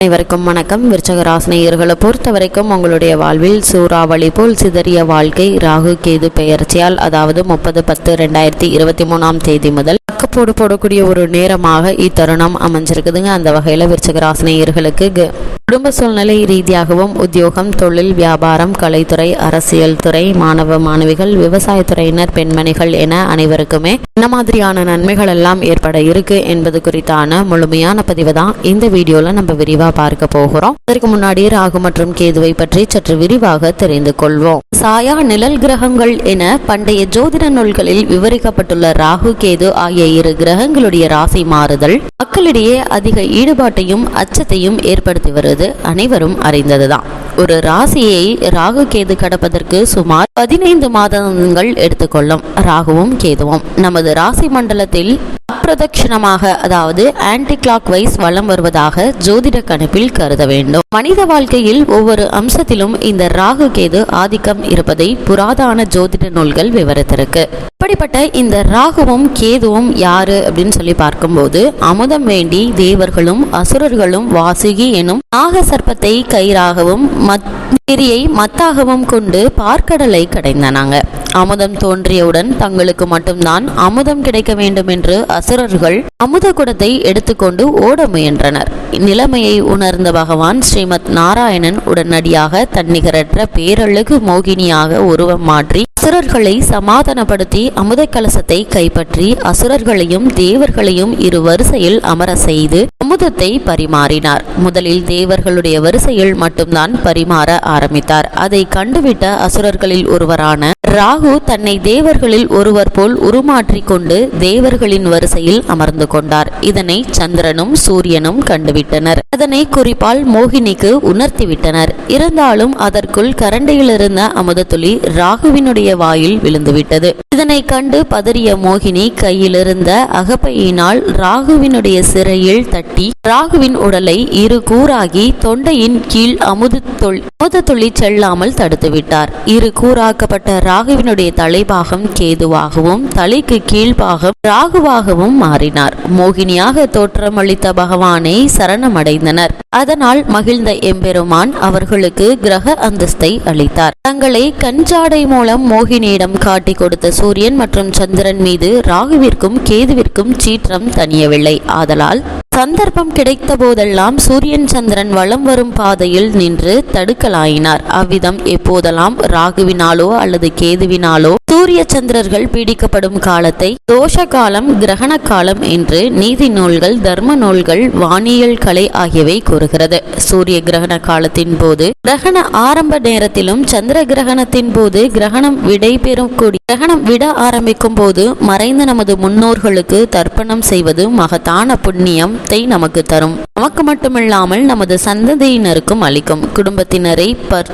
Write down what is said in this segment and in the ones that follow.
அனைவருக்கும் வணக்கம். விருச்சக ராசினியர்களை பொறுத்த வரைக்கும் உங்களுடைய வாழ்வில் சூறாவளி போல் சிதறிய வாழ்க்கை ராகு கேது பெயர்ச்சியால் அதாவது முப்பது பத்து ரெண்டாயிரத்தி இருபத்தி மூணாம் தேதி முதல் பக்கப்போடு போடக்கூடிய ஒரு நேரமாக இத்தருணம் அமைஞ்சிருக்குதுங்க. அந்த வகையில் விருச்சக ராசினியர்களுக்கு க- குடும்ப சூழ்நிலை ரீதியாகவும் உத்தியோகம் தொழில் வியாபாரம் கலைத்துறை அரசியல் துறை மாணவ மாணவிகள் விவசாயத்துறையினர் பெண்மணிகள் என அனைவருக்குமே என்ன மாதிரியான நன்மைகள் எல்லாம் ஏற்பட இருக்கு என்பது குறித்தான முழுமையான பதிவு தான் இந்த வீடியோல நம்ம விரிவா பார்க்க போகிறோம். இதற்கு முன்னாடி ராகு மற்றும் கேதுவை பற்றி சற்று விரிவாக தெரிந்து கொள்வோம். சாயா நிழல் கிரகங்கள் என பண்டைய ஜோதிட நூல்களில் விவரிக்கப்பட்டுள்ள ராகு கேது ஆகிய இரு கிரகங்களுடைய ராசி மாறுதல் மக்களிடையே அதிக ஈடுபாட்டையும் அச்சத்தையும் ஏற்படுத்தி என்பது அனைவரும் அறிந்ததுதான். ஒரு ராசியை ராகு கேது கடப்பதற்கு சுமார் பதினைந்து மாதங்கள் எடுத்துக்கொள்ளும் ராகுவும் கேதுவும் நமது ராசி மண்டலத்தில் அப்பிரதட்சிணமாக அதாவது ஆன்டி கிளாக் வைஸ் வளம் வருவதாக ஜோதிட கணிப்பில் கருத வேண்டும். மனித வாழ்க்கையில் ஒவ்வொரு அம்சத்திலும் இந்த ராகு கேது ஆதிக்கம் இருப்பதை புராதான ஜோதிட நூல்கள் விவரித்திருக்கு. இப்படிப்பட்ட இந்த ராகுவும் கேதுவும் யாரு அப்படின்னு சொல்லி பார்க்கும்போது அமுதம் வேண்டி தேவர்களும் அசுரர்களும் வாசுகி எனும் நாக சர்ப்பத்தை கயிறாகவும் மத்திரியை மத்தாகவும் கொண்டு பார்க்கடலை கடைந்தனாங்க. அமுதம் தோன்றியவுடன் தங்களுக்கு மட்டும்தான் அமுதம் கிடைக்க வேண்டும் என்று அசுரர்கள் அமுத குடத்தை எடுத்துக்கொண்டு ஓட முயன்றனர். நிலைமையை உணர்ந்த பகவான் ஸ்ரீமத் நாராயணன் உடனடியாக தன்னிகரற்ற பேரழகு மோகினியாக உருவம் மாற்றி அசுரர்களை சமாதானப்படுத்தி அமுத கலசத்தை கைப்பற்றி அசுரர்களையும் தேவர்களையும் இரு வரிசையில் அமர செய்து அமுதத்தை பரிமாறினார். முதலில் தேவர்களுடைய வரிசையில் மட்டும்தான் பரிமாற ஆரம்பித்தார். அதை கண்டுவிட்ட அசுரர்களில் ஒருவரான ராகு தன்னை தேவர்களில் ஒருவர் போல் உருமாற்றி கொண்டு தேவர்களின் வரிசையில் அமர்ந்து கொண்டார். இதனை சந்திரனும் சூரியனும் கண்டுவிட்டனர். அதனை குறிப்பால் மோகினிக்கு உணர்த்திவிட்டனர். இருந்தாலும் அதற்குள் கரண்டையிலிருந்த அமுதத்துளி ராகுவினுடைய வாயில் விழுந்துவிட்டது. இதனை கண்டு பதறிய மோகினி கையிலிருந்த அகப்பையினால் ராகுவினுடைய சிறையில் தட்டி ராகுவின் உடலை இரு கூறாகி தொண்டையின் கீழ் அமுது அமுத துளி செல்லாமல் தடுத்துவிட்டார் இரு கூறாக்கப்பட்ட ராகுவினுடைய தலைபாகம் கேதுவாகவும் தலைக்கு கீழ்பாகம் ராகுவாகவும் மாறினார். மோகினியாக தோற்றமளித்த பகவானை சரணமடைந்தனர். அதனால் மகிழ்ந்த எம்பெருமான் அவர்களுக்கு கிரக அந்தஸ்தை அளித்தார். தங்களை கஞ்சாடை மூலம் மோகினியிடம் காட்டி கொடுத்த சூரியன் மற்றும் சந்திரன் மீது ராகுவிற்கும் கேதுவிற்கும் சீற்றம் தணியவில்லை. ஆதலால் சந்தர்ப்பம் கிடைத்த போதெல்லாம் சூரியன் சந்திரன் வலம் வரும் பாதையில் நின்று தடுக்கலாயினார். அவ்விதம் எப்போதெல்லாம் ராகுவினாலோ அல்லது கேதுவினாலோ சூரிய சந்திரர்கள் பீடிக்கப்படும் காலத்தை தோஷ காலம் கிரகண காலம் என்று நீதி நூல்கள் தர்ம நூல்கள் வானியல் கலை ஆகியவை கூறுகிறது. சூரிய கிரகண காலத்தின் போது கிரகண ஆரம்ப நேரத்திலும் சந்திர கிரகணத்தின் போது கிரகணம் விடைபெறும் கூடிய கிரகணம் விட ஆரம்பிக்கும் போது மறைந்த நமது முன்னோர்களுக்கு தர்ப்பணம் செய்வது மகத்தான புண்ணியத்தை நமக்கு தரும். நமக்கு மட்டுமில்லாமல் நமது சந்ததியினருக்கும் அளிக்கும். குடும்பத்தினரை பர்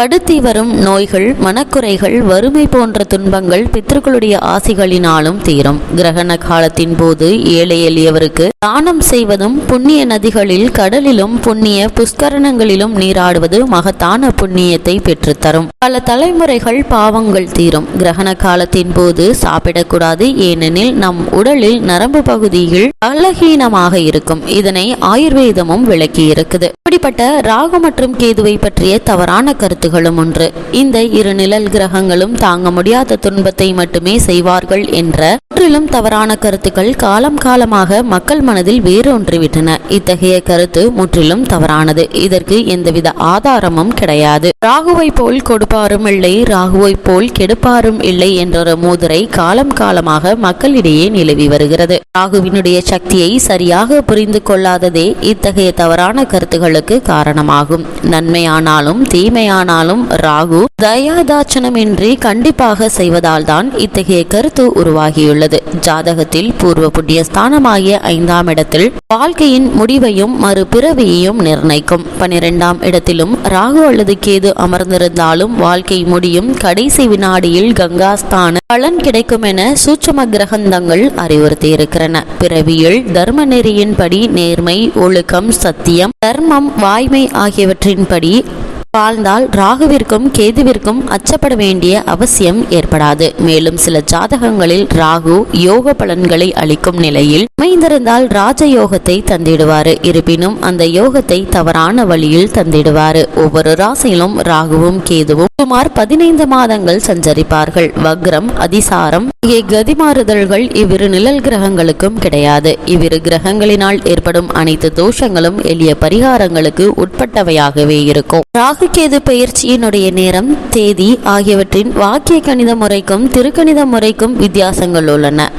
கடுத்தி வரும் நோய்கள் மனக்குறைகள் வறுமை போன்ற துன்பங்கள் பித்தர்களுடைய ஆசிகளினாலும் தீரும். கிரகண காலத்தின் போது ஏழை எளியவருக்கு தானம் செய்வதும் புண்ணிய நதிகளில் கடலிலும் புண்ணிய புஷ்கரணங்களிலும் நீராடுவது மகத்தான புண்ணியத்தை பெற்றுத்தரும். பல தலைமுறைகள் பாவங்கள் தீரும். கிரகண காலத்தின் போது சாப்பிடக்கூடாது ஏனெனில் நம் உடலில் நரம்பு பகுதியில் பலகீனமாக இருக்கும். இதனை ஆயுர்வேதமும் விளக்கி இருக்குது இப்படிப்பட்ட ராகு மற்றும் கேதுவை பற்றிய தவறான கருத்து கருத்துகளும் ஒன்று. இந்த இரு நிழல் கிரகங்களும் தாங்க முடியாத துன்பத்தை மட்டுமே செய்வார்கள் என்ற முற்றிலும் தவறான கருத்துக்கள் காலம் காலமாக மக்கள் மனதில் வேரூன்றிவிட்டன. இத்தகைய கருத்து முற்றிலும் தவறானது. இதற்கு எந்தவித ஆதாரமும் கிடையாது. ராகுவை போல் கொடுப்பாரும் இல்லை ராகுவை போல் கெடுப்பாரும் இல்லை என்ற மூதுரை காலம் காலமாக மக்களிடையே நிலவி வருகிறது. ராகுவினுடைய சக்தியை சரியாக புரிந்து கொள்ளாததே இத்தகைய தவறான கருத்துகளுக்கு காரணமாகும். நன்மையானாலும் தீமையான ஆனாலும் ராகு தயாதாட்சணமின்றி கண்டிப்பாக செய்வதால் தான் இத்தகைய கருத்து உருவாகியுள்ளது. ஜாதகத்தில் பூர்வ புண்ணிய ஸ்தானமாகிய ஐந்தாம் இடத்தில் வாழ்க்கையின் முடிவையும் மறுபிறவியையும் நிர்ணயிக்கும். பனிரெண்டாம் இடத்திலும் ராகு அல்லது கேது அமர்ந்திருந்தாலும் வாழ்க்கை முடியும் கடைசி வினாடியில் கங்காஸ்தான பலன் கிடைக்கும் என சூட்சம கிரகந்தங்கள் அறிவுறுத்தியிருக்கிறன பிறவியில் தர்ம நெறியின்படி நேர்மை ஒழுக்கம் சத்தியம் தர்மம் வாய்மை ஆகியவற்றின்படி வாழ்ந்தால் ராகுவிற்கும் கேதுவிற்கும் அச்சப்பட வேண்டிய அவசியம் ஏற்படாது. மேலும் சில ஜாதகங்களில் ராகு யோக பலன்களை அளிக்கும் நிலையில் அமைந்திருந்தால் ராஜயோகத்தை தந்திடுவாரு. இருப்பினும் அந்த யோகத்தை தவறான வழியில் தந்திடுவாரு. ஒவ்வொரு ராசியிலும் ராகுவும் கேதுவும் சுமார் பதினைந்து மாதங்கள் சஞ்சரிப்பார்கள். வக்ரம் அதிசாரம் கதிமாறுதல்கள் இவ்விரு நிழல் கிரகங்களுக்கும் கிடையாது. இவ்விரு கிரகங்களினால் ஏற்படும் அனைத்து தோஷங்களும் எளிய பரிகாரங்களுக்கு உட்பட்டவையாகவே இருக்கும். ராகுகேது பயிற்சியினுடைய நேரம் தேதி ஆகியவற்றின் வாக்கிய கணித முறைக்கும் திருக்கணித முறைக்கும் வித்தியாசங்கள் உள்ளன.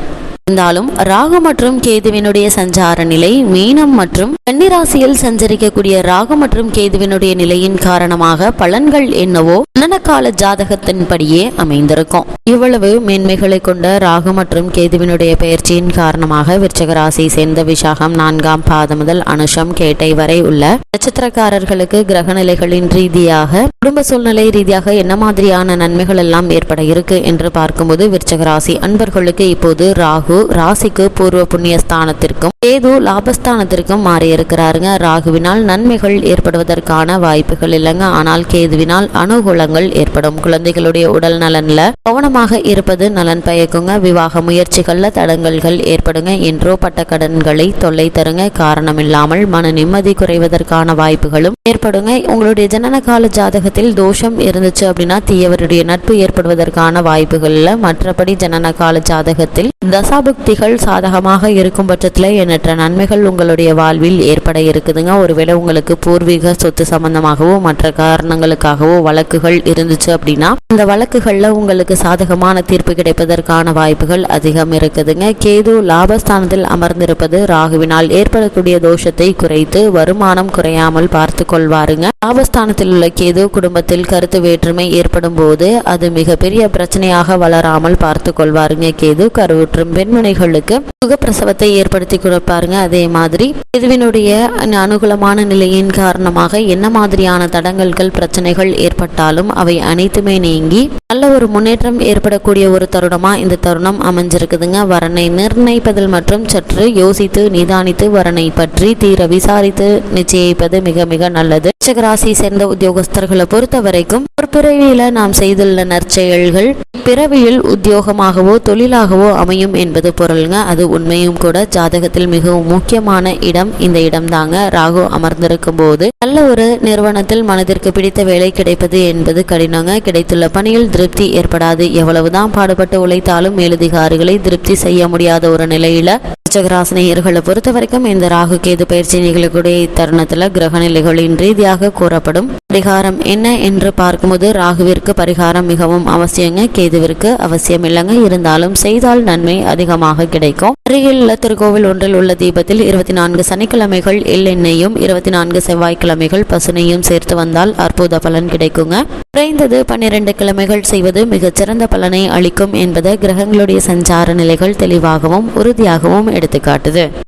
இருந்தாலும் ராகு மற்றும் கேதுவினுடைய சஞ்சார நிலை மீனம் மற்றும் கன்னிராசியில் சஞ்சரிக்கக்கூடிய ராகு மற்றும் கேதுவினுடைய நிலையின் காரணமாக பலன்கள் என்னவோ நனக்கால ஜாதகத்தின்படியே அமைந்திருக்கும். இவ்வளவு மேன்மைகளை கொண்ட ராகு மற்றும் கேதுவினுடைய பயிற்சியின் காரணமாக விருச்சகராசி சேர்ந்த விசாகம் நான்காம் பாதம் முதல் அனுஷம் கேட்டை வரை உள்ள நட்சத்திரக்காரர்களுக்கு கிரக நிலைகளின் ரீதியாக குடும்ப சூழ்நிலை ரீதியாக என்ன மாதிரியான நன்மைகள் எல்லாம் ஏற்பட இருக்கு என்று பார்க்கும்போது விருச்சகராசி அன்பர்களுக்கு இப்போது ராகு ராசிக்கு பூர்வ புண்ணிய ஸ்தானத்திற்கும் கேது லாபஸ்தானத்திற்கும் மாறி இருக்கிறாருங்க ராகுவினால் நன்மைகள் ஏற்படுவதற்கான வாய்ப்புகள் இல்லைங்க. ஆனால் கேதுவினால் அனுகூலங்கள் ஏற்படும். குழந்தைகளுடைய உடல் நலன்ல கவனமாக இருப்பது நலன் பயக்குங்க. விவாக முயற்சிகள்ல தடங்கல்கள் ஏற்படுங்க. என்றோ பட்ட கடன்களை தொல்லை தருங்க. காரணம் இல்லாமல் மன நிம்மதி குறைவதற்கான வாய்ப்புகளும் ஏற்படுங்க. உங்களுடைய ஜனன கால ஜாதகத்தில் தோஷம் இருந்துச்சு அப்படின்னா தீயவருடைய நட்பு ஏற்படுவதற்கான வாய்ப்புகள்ல மற்றபடி ஜனன கால ஜாதகத்தில் தசாபுக்திகள் சாதகமாக இருக்கும் பட்சத்தில் எண்ணற்ற நன்மைகள் உங்களுடைய வாழ்வில் ஏற்பட இருக்குதுங்க. ஒருவேளை உங்களுக்கு பூர்வீக சொத்து சம்பந்தமாகவோ மற்ற காரணங்களுக்காகவோ வழக்குகள் இருந்துச்சு அப்படின்னா இந்த வழக்குகளில் உங்களுக்கு சாதகமான தீர்ப்பு கிடைப்பதற்கான வாய்ப்புகள் அதிகம் இருக்குதுங்க. கேது லாபஸ்தானத்தில் அமர்ந்திருப்பது ராகுவினால் ஏற்படக்கூடிய தோஷத்தை குறைத்து வருமானம் குறையாமல் பார்த்து கொள்வாருங்க. லாபஸ்தானத்தில் உள்ள கேது குடும்பத்தில் கருத்து வேற்றுமை ஏற்படும் போது அது மிகப்பெரிய பிரச்சனையாக வளராமல் பார்த்து கொள்வாருங்க. கேது கருவுற்றும் பெண்மணிகளுக்கு சுகப்பிரசவத்தை ஏற்படுத்தி கொடுப்பாருங்க அதே மாதிரி இதுவினுடைய அனுகூலமான நிலையின் காரணமாக என்ன மாதிரியான தடங்கல்கள் பிரச்சனைகள் ஏற்பட்டாலும் அவை அனைத்துமே நீங்கி நல்ல ஒரு முன்னேற்றம் ஏற்படக்கூடிய ஒரு தருணமா இந்த தருணம் அமைஞ்சிருக்குதுங்க. வரனை நிர்ணயிப்பதில் மற்றும் சற்று யோசித்து நிதானித்து வரனை பற்றி தீர விசாரித்து நிச்சயிப்பது மிக மிக நல்லது. ராசி சேர்ந்த உத்தியோகஸ்தர்களை பொறுத்த வரைக்கும் ஒரு பிறவியில நாம் செய்துள்ள நற்செயல்கள் பிறவியில் உத்தியோகமாகவோ தொழிலாகவோ அமையும் என்பது பொருளுங்க அது உண்மையும் கூட ஜாதகத்தில் மிகவும் முக்கியமான இடம். இந்த இடம் தாங்க ராகு அமர்ந்திருக்கும் போது நல்ல ஒரு நிறுவனத்தில் மனதிற்கு பிடித்த வேலை கிடைப்பது என்பது கடினங்க. கிடைத்துள்ள பணியில் திருப்தி ஏற்படாது. எவ்வளவுதான் பாடுபட்டு உழைத்தாலும் மேலதிகாரிகளை திருப்தி செய்ய முடியாத ஒரு நிலையில விருச்சகராசினியர்களை பொறுத்த வரைக்கும் இந்த ராகு கேது பயிற்சி நிகழக்கூடிய இத்தருணத்துல கிரக நிலைகளின் ரீதியாக கூறப்படும். பரிகாரம் என்ன என்று பார்க்கும்போது ராகுவிற்கு பரிகாரம் மிகவும் அவசியங்க கேதுவிற்கு அவசியம் இல்லைங்க. இருந்தாலும் செய்தால் நன்மை அதிகமாக கிடைக்கும். அருகில் உள்ள திருக்கோவில் ஒன்றில் உள்ள தீபத்தில் இருபத்தி நான்கு சனிக்கிழமைகள் எள்ளெண்ணையும் இருபத்தி நான்கு செவ்வாய்க்கிழமைகள் பசுனையும் சேர்த்து வந்தால் அற்புத பலன் கிடைக்குங்க. குறைந்தது பன்னிரண்டு கிழமைகள் செய்வது மிகச்சிறந்த பலனை அளிக்கும் என்பதை கிரகங்களுடைய சஞ்சார நிலைகள் தெளிவாகவும் உறுதியாகவும் எடுத்துக்காட்டுது.